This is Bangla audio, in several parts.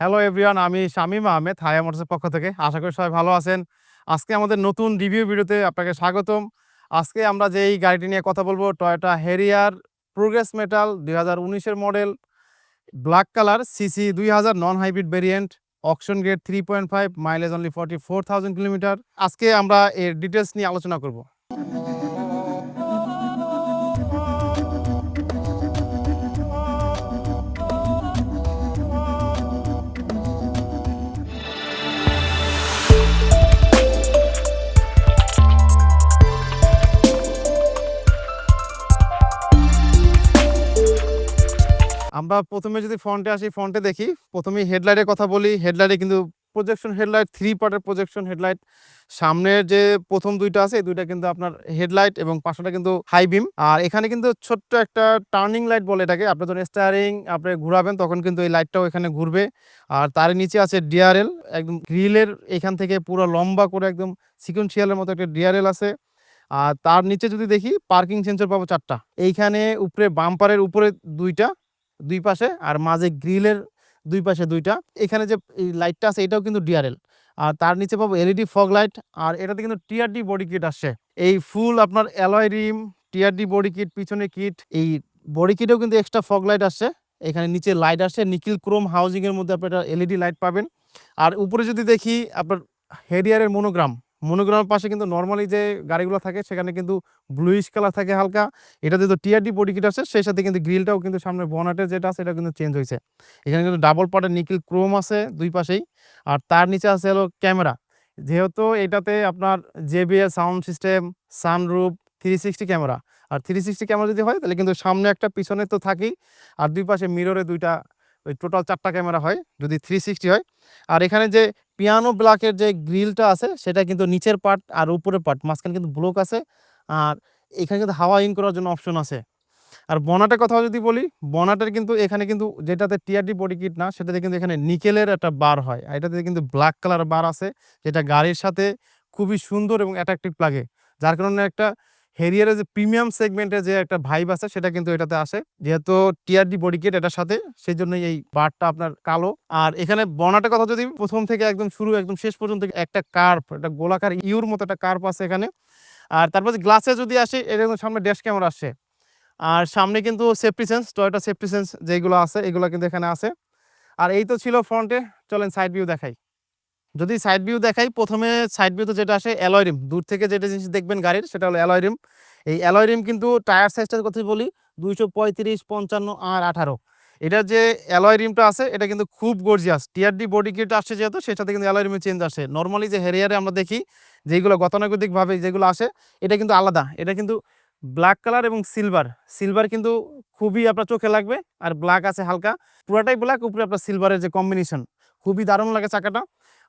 হ্যালো এভরিওয়ান আমি শামীম আহমেদ হায়া মোটরসের পক্ষ থেকে। আশা করি সবাই ভালো আছেন। আজকে আমাদের নতুন রিভিউ ভিডিওতে আপনাকে স্বাগতম। আজকে আমরা যে এই গাড়িটি নিয়ে কথা বলব টয়োটা হেরিয়ার প্রোগ্রেস মেটাল দুই হাজার মডেল ব্ল্যাক কালার সিসি দুই হাজার non hybrid variant auction grade three point five mileage only forty four thousand kilometre আজকে আমরা এর ডিটেলস নিয়ে আলোচনা করব। আমরা প্রথমে যদি ফ্রন্টে আসি ফ্রন্টে দেখি প্রথমে হেডলাইটের কথা বলি। হেডলাইটে কিন্তু প্রজেকশন হেডলাইট থ্রি পার্টের প্রজেকশন হেডলাইট সামনের যে প্রথম দুইটা আছে, এই দুইটা কিন্তু আপনার হেডলাইট এবং পাশাটা কিন্তু হাই বিম আর এখানে কিন্তু ছোট্ট একটা টার্নিং লাইট বলে এটাকে। আপনি যখন স্টারিং আপনি ঘুরাবেন, তখন কিন্তু এই লাইটটাও এখানে ঘুরবে। আর তার নিচে আছে ডিআরএল একদম গ্রিলের এখান থেকে পুরো লম্বা করে একদম সিকুয়েন্সিয়ালের মতো একটা ডিআরএল আছে। আর তার নিচে যদি দেখি পার্কিং সেন্সর পাবো চারটা। এইখানে উপরে বাম্পারের উপরে দুইটা। দুই পাশে আর মাঝে গ্রিলের দুই পাশে দুইটা। এখানে যে লাইটটা আছে, এটাও কিন্তু ডিআরএল আর তার নিচে পাবো এলইডি ফগ লাইট আর এটাতে কিন্তু টিআরডি বডি কিট আসছে। এই ফুল আপনার alloy rim TRD body kit পিছনে কিট এই বডি কিটেও কিন্তু এক্সট্রা ফগ লাইট আসছে। এখানে নিচে লাইট আসছে নিকিল ক্রোম হাউজিং এর মধ্যে আপনার এলইডি লাইট পাবেন। আর উপরে যদি দেখি আপনার হেডিয়ারের মনোগ্রাম মনোগ্রামের পাশে কিন্তু নর্মালি যে গাড়িগুলো থাকে, সেখানে কিন্তু ব্লুইশ কালার থাকে হালকা। এটাতে তো টিআরডি বডি কিট আছে, সেই সাথে কিন্তু গ্রিলটাও কিন্তু সামনে বনাটের যেটা আছে এটা কিন্তু চেঞ্জ হয়েছে। এখানে কিন্তু ডাবল পার্টের নিকিল ক্রোম আছে দুই পাশেই। আর তার নিচে আছে হলো ক্যামেরা যেহেতু এটাতে আপনার JBL sound system sunroof three sixty camera আর থ্রি সিক্সটি ক্যামেরা যদি হয়, তাহলে কিন্তু সামনে একটা, পিছনে তো থাকেই। আর দুই পাশে মিররে দুইটা, ওই টোটাল চারটা ক্যামেরা হয়, যদি থ্রি সিক্সটি হয়। আর এখানে যে পিয়ানো ব্ল্যাকের যে গ্রিলটা আছে, সেটা কিন্তু নিচের পার্ট আর উপরের পার্ট, মাঝখানে কিন্তু ব্লক আছে। আর এখানে কিন্তু হাওয়া ইন করার জন্য অপশন আছে। আর বনাটের কথা যদি বলি, বনাটের কিন্তু এখানে কিন্তু যেটাতে টিআরডি বডি কিট না, সেটাতে কিন্তু এখানে নিকেলের একটা বার হয়। আর এটাতে কিন্তু ব্ল্যাক কালার বার আছে, যেটা গাড়ির সাথে খুবই সুন্দর এবং অ্যাট্রাকটিভ লাগে। যার কারণে একটা হেরিয়ারের যে প্রিমিয়াম সেগমেন্টের যে একটা ভাইব আছে, সেটা কিন্তু এটাতে আসে। যেহেতু টিআরডি বডি কিট এটার সাথে সেই জন্যই এই বারটা আপনার কালো। আর এখানে বনাটের কথা যদি প্রথম থেকে একদম শুরু, একদম শেষ পর্যন্ত একটা কার্প একটা গোলাকার ইউর মতো একটা কার্প আছে এখানে। আর তারপর গ্লাসে যদি আসে, এটা কিন্তু সামনে ড্যাশ ক্যামেরা আসছে আর সামনে কিন্তু safety sense Toyota safety sense যেগুলো আছে, এগুলো কিন্তু এখানে আছে। আর এই তো ছিল ফ্রন্টে চলেন সাইড ভিউ দেখাই। যদি সাইড ভিউ দেখাই, প্রথমে সাইড ভিউতে যেটা আসে অ্যালয় রিম দূর থেকে যেটা জিনিস দেখবেন গাড়ির, সেটা হলো অ্যালয় রিম এই অ্যালয় রিম কিন্তু টায়ার সাইজটার কথা বলি, দুইশো পঁয়ত্রিশ, পঞ্চান্ন আর আঠারো। এটা যে অ্যালয় রিমটা আছে, এটা কিন্তু খুব গর্জিয়াস টিআরডি বডি কিট আসছে যেহেতু, সেটাতে কিন্তু অ্যালয় চেঞ্জ আসে। নর্মালি যে হেরিয়ারে আমরা দেখি যেগুলো গতানুগতিকভাবে যেগুলো আসে, এটা কিন্তু আলাদা। এটা কিন্তু ব্ল্যাক কালার এবং সিলভার সিলভার কিন্তু খুবই আপনার চোখে লাগবে, আর ব্ল্যাক আছে হালকা। পুরাটাই ব্ল্যাক উপরে আপনার সিলভারের যে কম্বিনেশন খুবই দারুণ লাগে চাকাটা।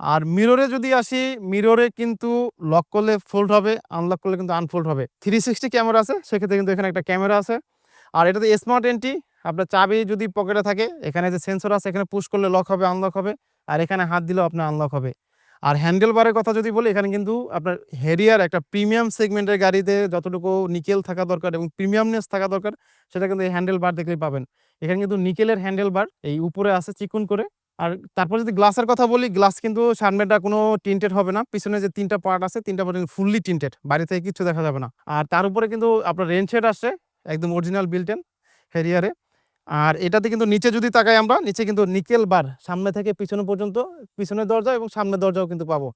আর মিররে যদি আসি মিররে কিন্তু লক করলে ফোল্ড হবে আনলক করলে কিন্তু আনফোল্ড হবে। থ্রি সিক্সটি ক্যামেরা আছে, সেক্ষেত্রে কিন্তু এখানে একটা ক্যামেরা আছে। আর এটাতে স্মার্ট এন্ট্রি আপনার চাবি যদি পকেটে থাকে, এখানে যে সেন্সর আছে, এখানে পুশ করলে লক হবে আনলক হবে। আর এখানে হাত দিলেও আপনার আনলক হবে। আর হ্যান্ডেল বারের কথা যদি বলি, এখানে কিন্তু আপনার হেরিয়ার একটা প্রিমিয়াম সেগমেন্টের গাড়িতে যতটুকু নিকেল থাকা দরকার এবং প্রিমিয়ামনেস থাকা দরকার, সেটা কিন্তু এই হ্যান্ডেল বার দেখলেই পাবেন। এখানে কিন্তু নিকেলের হ্যান্ডেল বার এই উপরে আছে চিকুন করে। আর তারপর যদি গ্লাসের কথা বলি গ্লাস কিন্তু সামনেটা কোনো টিন্টেড হবে না। পিছনে যে তিনটা পার্ট আছে, তিনটা পার্ট ফুললি টিন্টেড বাইরে থেকে কিছু দেখা যাবে না। আর তার উপরে কিন্তু আপনার রেন শেড আসছে, একদম অরিজিনাল বিল্টেন হেরিয়ারে আর এটাতে কিন্তু নিচে যদি তাকাই আমরা, নিচে কিন্তু নিকেল বার সামনে থেকে পিছনে পর্যন্ত পিছনের দরজা এবং সামনের দরজাও কিন্তু পাবো।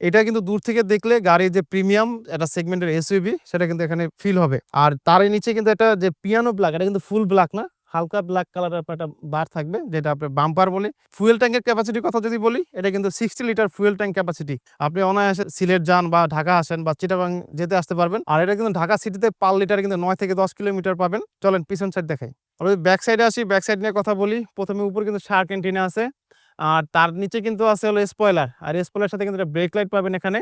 এটা কিন্তু দূর থেকে দেখলে গাড়ির যে প্রিমিয়াম একটা সেগমেন্টের এসইউবি সেটা কিন্তু এখানে ফিল হবে। আর তার নিচে কিন্তু একটা যে পিয়ানো ব্ল্যাক এটা কিন্তু ফুল ব্ল্যাক না? হালকা ব্ল্যাক কালারের আপনার একটা বার থাকবে, যেটা আপনার বাম্পার বলি। ফুয়েল ট্যাঙ্কের ক্যাপাসিটির কথা যদি বলি, এটা কিন্তু sixty litre fuel tank capacity আপনি অনায়াসে সিলেট যান বা ঢাকা আসেন বা চিটাগাং যেতে আসতে পারবেন। আর এটা কিন্তু ঢাকা সিটিতে পার লিটার কিন্তু নয় থেকে দশ কিলোমিটার পাবেন। চলেন পিছন সাইড দেখাই। আর ব্যাক সাইডে আসি ব্যাক সাইড নিয়ে কথা বলি, প্রথমে উপর কিন্তু শার্ক এন্টিনা আছে। আর তার নিচে কিন্তু আছে হলো স্পয়লার আর স্পয়লার সাথে কিন্তু ব্রেক লাইট পাবেন এখানে।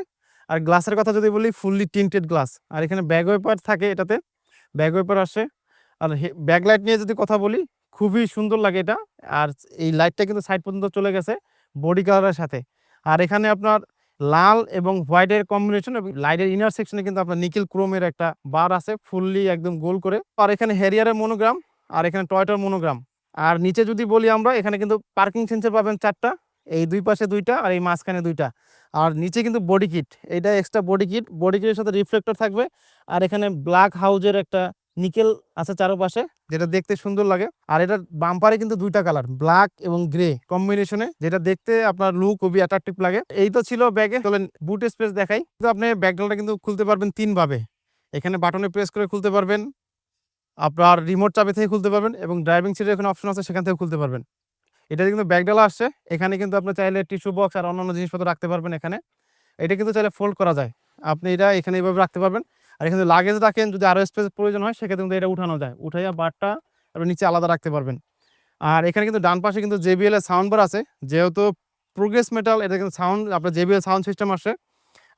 আর গ্লাসের কথা যদি বলি ফুললি টিন্টেড গ্লাস আর এখানে ব্যাগ ওয়েপার থাকে এটাতে। ব্যাগ ওয়েপার আসে। আর ব্যাক লাইট নিয়ে যদি কথা বলি, খুবই সুন্দর লাগে এটা। আর এই লাইটটা কিন্তু সাইড পর্যন্ত চলে গেছে বডি কালারের সাথে। আর এখানে আপনার লাল এবং হোয়াইটের কম্বিনেশন এবং লাইটের ইনার সেকশনে কিন্তু আপনার নিকেল ক্রোমের একটা বার আছে, ফুললি একদম গোল করে। আর এখানে হেরিয়ারের মনোগ্রাম আর এখানে টয়টার মনোগ্রাম আর নিচে যদি বলি আমরা, এখানে কিন্তু পার্কিং সেন্সার পাবেন চারটা, এই দুই পাশে দুইটা আর এই মাঝখানে দুইটা। আর নিচে কিন্তু বডি কিট এটা এক্সট্রা বডি কিট বডি কিটের সাথে রিফ্লেক্টর থাকবে। আর এখানে ব্ল্যাক হাউজের একটা নিকেল আছে চারপাশে, যেটা দেখতে সুন্দর লাগে। আর এটার বাম্পারে কিন্তু দুইটা কালার, ব্ল্যাক এবং গ্রে কম্বিনেশনে যেটা দেখতে আপনার লুক খুবই অ্যাট্রাকটিভ লাগে। এই তো ছিল ব্যাগে চলেন বুট স্পেস দেখাই। তো আপনি ব্যাগডালটা কিন্তু খুলতে পারবেন তিন ভাবে এখানে বাটনে প্রেস করে খুলতে পারবেন, আপনার রিমোট চাবি থেকে খুলতে পারবেন এবং ড্রাইভিং সিটের এখানে অপশন আছে, সেখান থেকে খুলতে পারবেন। এটা কিন্তু ব্যাগডালা আসছে, এখানে কিন্তু আপনি চাইলে টিস্যু বক্স আর অন্যান্য জিনিসপত্র রাখতে পারবেন এখানে। এটা কিন্তু চাইলে ফোল্ড করা যায়। আপনি এটা এখানে এইভাবে রাখতে পারবেন। আর এখানে লাগেজ রাখেন, যদি আরও স্পেস প্রয়োজন হয়, সেক্ষেত্রে কিন্তু এটা উঠানো যায়। উঠাইয়া বারটা আপনি নিচে আলাদা রাখতে পারবেন। আর এখানে কিন্তু ডান পাশে কিন্তু জেবিএল এর সাউন্ড বার আছে। যেহেতু প্রোগ্রেস মেটাল এটা কিন্তু সাউন্ড আপনার জেবিএল সাউন্ড সিস্টেম আসে।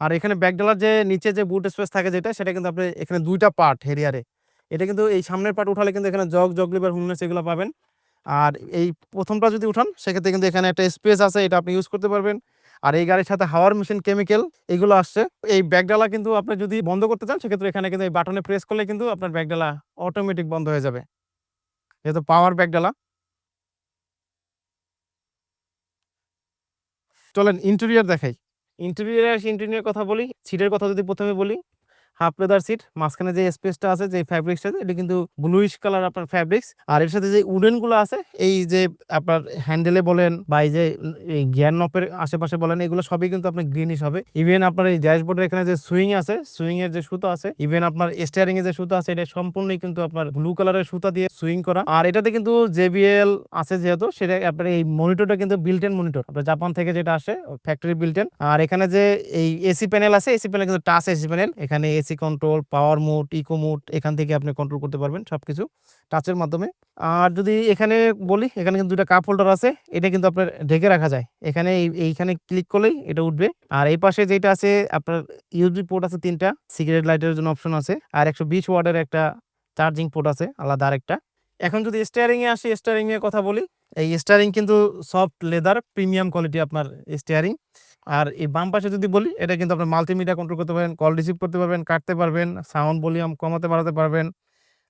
আর এখানে ব্যাকডালার যে নিচে যে বুট স্পেস থাকে যেটা, সেটা কিন্তু আপনি এখানে দুইটা পার্ট হেরিয়ারে এটা কিন্তু এই সামনের পার্ট উঠালে কিন্তু এখানে জগ জগ লিভার হুমনেস এগুলো পাবেন। আর এই প্রথমটা যদি উঠান, সেক্ষেত্রে কিন্তু এখানে একটা স্পেস আছে, এটা আপনি ইউজ করতে পারবেন। আর এই গাড়ির সাথে হাওয়ার মেশিন, কেমিক্যাল এগুলো আসছে। এই ব্যাগডালা কিন্তু আপনি যদি বন্ধ করতে চান, সেক্ষেত্রে এখানে কিন্তু এই বাটনে প্রেস করলে কিন্তু আপনার ব্যাগডালা অটোমেটিক বন্ধ হয়ে যাবে। যেহেতু পাওয়ার ব্যাগডালা। চলেন ইন্টেরিয়ার দেখাই। ইন্টেরিয়ারে ইন্টেরিয়ার কথা বলি সিটের কথা যদি প্রথমে বলি হাফ লেদার সিট, মাঝখানে যে স্পেসটা আছে, যে ফ্যাব্রিক্সটা আছে, এটা কিন্তু ব্লুইশ কালার আপনার ফ্যাব্রিক্স আর এর সাথে যে উডেনগুলো আছে, এই যে আপনার হ্যান্ডেলে বলেন বা এই যে গিয়ার নপের আশেপাশে বলেন, এগুলো সবই কিন্তু আপনার গ্রিনিশ হবে। ইভেন আপনার এই ড্যাশবোর্ডের এখানে যে সুইং আছে সুইং এর যে সুতো আছে ইভেন আপনার স্টিয়ারিং এর যে সুতো আছে, এটা সম্পূর্ণই কিন্তু আপনার ব্লু কালারের সুতা দিয়ে সুইং করা। আর এটাতে কিন্তু জেবিএল আছে যেহেতু, সেটা আপনার এই মনিটরটা কিন্তু বিল্টেন মনিটর আপনার জাপান থেকে যেটা আসে ফ্যাক্টরি বিল্টেন আর এখানে যে এই এসি প্যানেল আছে এসি প্যানেল কিন্তু টাচ এসি প্যানেল এখানে AC control, power mode, eco mode, এখান থেকে আপনি কন্ট্রোল করতে পারবেন সবকিছু টাচের মাধ্যমে। আর যদি এখানে বলি, এখানে কিন্তু দুটা কাপ হোল্ডার আছে, এটা কিন্তু আপনার ঢেকে রাখা যায়। এখানে এইখানে ক্লিক করলেই এটা উঠবে। আর এই পাশে যেটা আছে, আপনার ইউজবি পোর্ট আছে তিনটা, সিগারেট লাইটের জন্য অপশন আছে। আর একশো বিশ ওয়ার্ডের একটা চার্জিং পোর্ট আছে, আলাদা আরেকটা। এখন যদি স্টিয়ারিং এ আসি এর কথা বলি, এই স্টিয়ারিং কিন্তু সফট লেদার প্রিমিয়াম কোয়ালিটি আপনার স্টিয়ারিং আর এই বাম পাশে যদি বলি, এটা কিন্তু আপনার মাল্টিমিডিয়া কন্ট্রোল করতে পারবেন কল রিসিভ করতে পারবেন, কাটতে পারবেন সাউন্ড ভলিউম কমাতে বাড়াতে পারবেন।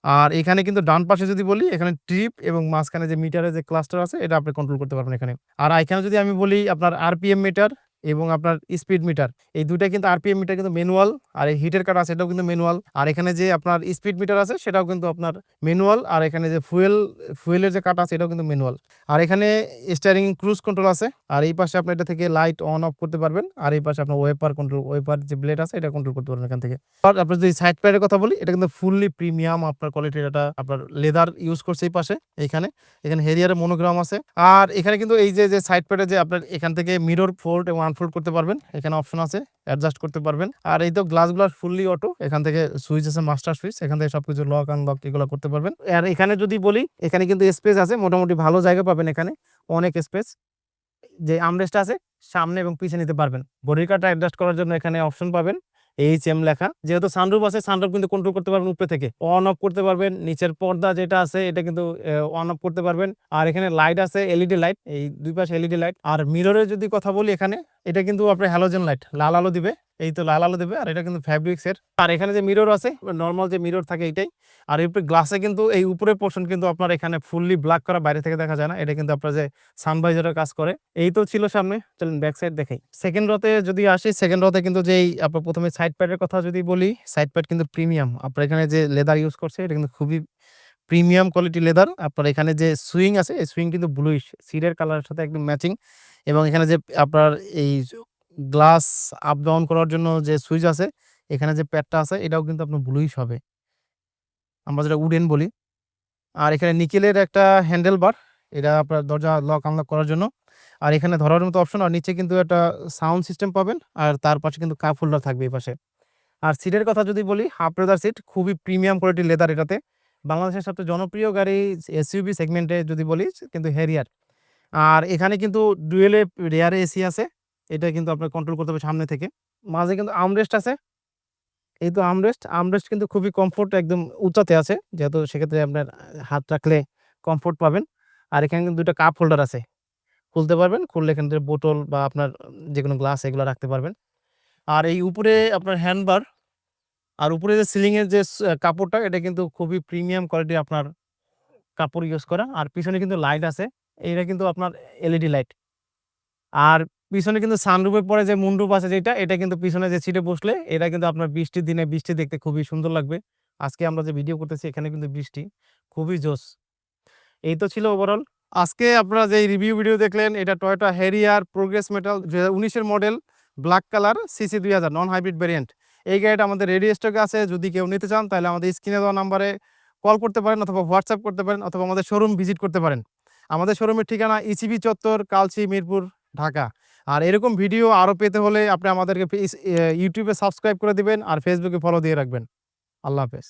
আর এখানে কিন্তু ডান পাশে যদি বলি, এখানে ট্রিপ এবং মাঝখানে যে মিটারের যে ক্লাস্টার আছে, এটা আপনি কন্ট্রোল করতে পারবেন এখানে। আর এখানে যদি আমি বলি, আপনার আরপিএম মিটার এবং আপনার স্পিড মিটার এই দুইটা কিন্তু আরপিএম মিটার কিন্তু ম্যানুয়াল আর এই হিটের কাটা আছে কিন্তু ম্যানুয়াল আর এখানে যে আপনার স্পিড মিটার আছে, সেটাও কিন্তু আপনার ম্যানুয়াল আর এখানে যে ফুয়েল ফুয়েলের যে কাটা আছে কিন্তু ম্যানুয়াল আর এখানে স্টারিং ক্রুজ কন্ট্রোল আছে, আর এই পাশে আপনি এটা থেকে লাইট অন অফ করতে পারবেন, আর এই পাশে আপনার ওয়েপার কন্ট্রোল ওয়েপার যে ব্লেড আছে, এটা কন্ট্রোল করতে পারবেন এখান থেকে। আর আপনার যদি সাইড প্যাডের কথা বলি, এটা কিন্তু ফুললি প্রিমিয়াম আপনার কোয়ালিটির এটা আপনার লেদার ইউজ করছে এই পাশে এখানে এখানে হেরিয়ারের মনোগ্রাম আছে। আর এখানে কিন্তু এই যে সাইড প্যাডে যে আপনার এখান থেকে মিরর ফোল্ড এবং আনফোল্ড করতে পারবেন। এখানে অপশন আছে অ্যাডজাস্ট করতে পারবেন। আর এই তো গ্লাসগুলো গ্লাস ফুললি অটো এখান থেকে সুইচ আছে মাস্টার সুইচ এখান থেকে সবকিছু লক আনলক এগুলো করতে পারবেন। আর এখানে যদি বলি, এখানে কিন্তু স্পেস আছে, মোটামুটি ভালো জায়গা পাবেন এখানে, অনেক স্পেস যে আমরেস্ট আছে, সামনে এবং পিছিয়ে নিতে পারবেন। বডির কার্ডটা অ্যাডজাস্ট করার জন্য এখানে অপশন পাবেন এইচ এম লেখা। যেহেতু সানরুফ আছে সানরুফ কিন্তু কন্ট্রোল করতে পারবেন উপরে থেকে। অন অফ করতে পারবেন, নিচের পর্দা যেটা আছে, এটা কিন্তু অন অফ করতে পারবেন। আর এখানে লাইট আছে এলইডি লাইট এই দুই পাশে এলইডি লাইট আর মিররের যদি কথা বলি এখানে এটা কিন্তু আপনার হ্যালোজেন লাইট লাল আলো দিবে। এই তো লাল আলো দেবে, আর এটা কিন্তু ফ্যাব্রিক্স এর আর এখানে যে মিরর আছে নর্মাল যে মিরর থাকে এটাই। আর এর উপরে গ্লাসে কিন্তু এই উপরের পোর্শন কিন্তু আপনার এখানে ফুললি ব্ল্যাক করা বাইরে থেকে দেখা যায় না। এটা কিন্তু আপনার যে সানভাইজারের কাজ করে। এই তো ছিল সামনে, চলেন ব্যাক সাইড দেখাই। সেকেন্ড রতে যদি আসি সেকেন্ড রতে কিন্তু যেই আপনার প্রথমে সাইড প্যাডের কথা যদি বলি সাইড প্যাড কিন্তু প্রিমিয়াম আপনার এখানে যে লেদার ইউজ করছে, এটা কিন্তু খুবই প্রিমিয়াম কোয়ালিটি লেদার। আপনার এখানে যে সুইং আছে, এই সুইং কিন্তু ব্লুইশ সিডের কালারের সাথে একদম ম্যাচিং এবং এখানে যে আপনার এই গ্লাস আপ ডাউন করার জন্য যে সুইচ আছে, এখানে যে প্যাডটা আছে, এটাও কিন্তু আপনার ব্লুইশ হবে। আমরা যেটা উডেন বলি। আর এখানে নিকেলের একটা হ্যান্ডেল বার এটা আপনার দরজা লক আনলক করার জন্য। আর এখানে ধরার মতো অপশন আর নিচে কিন্তু একটা সাউন্ড সিস্টেম পাবেন, আর তার পাশে কিন্তু কাপ হোল্ডার থাকবে এই পাশে। আর সিটের কথা যদি বলি হাফ লেদার সিট খুবই প্রিমিয়াম কোয়ালিটির লেদার এটাতে। বাংলাদেশের সবচেয়ে জনপ্রিয় গাড়ি এসইউবি সেগমেন্টে যদি বলি, কিন্তু হ্যারিয়ার। আর এখানে কিন্তু ডুয়েলে রেয়ারে এসি আছে, এটা কিন্তু আপনার কন্ট্রোল করতে হবে সামনে থেকে। মাঝে কিন্তু আমরেস্ট আছে। এই তো আমরেস্ট আমরেস্ট কিন্তু খুবই কমফোর্ট একদম উঁচাতে আছে, যেহেতু সেক্ষেত্রে আপনার হাত রাখলে কমফোর্ট পাবেন। আর এখানে কিন্তু দুটো কাপ হোল্ডার আছে। খুলতে পারবেন, খুললে এখান থেকে বোতল বা আপনার যে কোনো গ্লাস এগুলো রাখতে পারবেন। আর এই উপরে আপনার হ্যান্ডবার আর উপরে যে সিলিং এর যে কাপড়টা, এটা কিন্তু খুবই প্রিমিয়াম কোয়ালিটি আপনার কাপড় ইউজ করা। আর পিছনে কিন্তু লাইট আছে, এইটা কিন্তু আপনার এলইডি লাইট। আর পিছনে কিন্তু সানরুফের পরে যে মুন্ডুপ আছে যেটা, এটা কিন্তু পিছনে যে সিটে বসলে, এটা কিন্তু আপনার বৃষ্টির দিনে, বৃষ্টি দেখতে খুবই সুন্দর লাগবে। আজকে আমরা যে ভিডিও করতেছি, এখানে কিন্তু বৃষ্টি খুবই জোস এই তো ছিল ওভারঅল আজকে আপনারা যে রিভিউ ভিডিও দেখলেন, এটা টয়টা হ্যারিয়ার প্রোগ্রেস মেটাল দু মডেল ব্ল্যাক কালার সিসি দুই হাজার নন হাইব্রিড ভ্যারিয়েন্ট এই গাড়িটা আমাদের রেডি স্টকে আছে। যদি কেউ নিতে চান, তাহলে আমাদের স্ক্রিনে দেওয়া নাম্বারে কল করতে পারেন অথবা হোয়াটসঅ্যাপ করতে পারেন অথবা আমাদের শোরুম ভিজিট করতে পারেন। আমাদের শোরুমের ঠিকানা ইসিবি চত্বর, কালচি, মিরপুর, ঢাকা। আর এরকম ভিডিও আরও পেতে হলে আপনি আমাদেরকে ইউটিউবে সাবস্ক্রাইব করে দিবেন আর ফেসবুকে ফলো দিয়ে রাখবেন। আল্লাহ হাফেজ।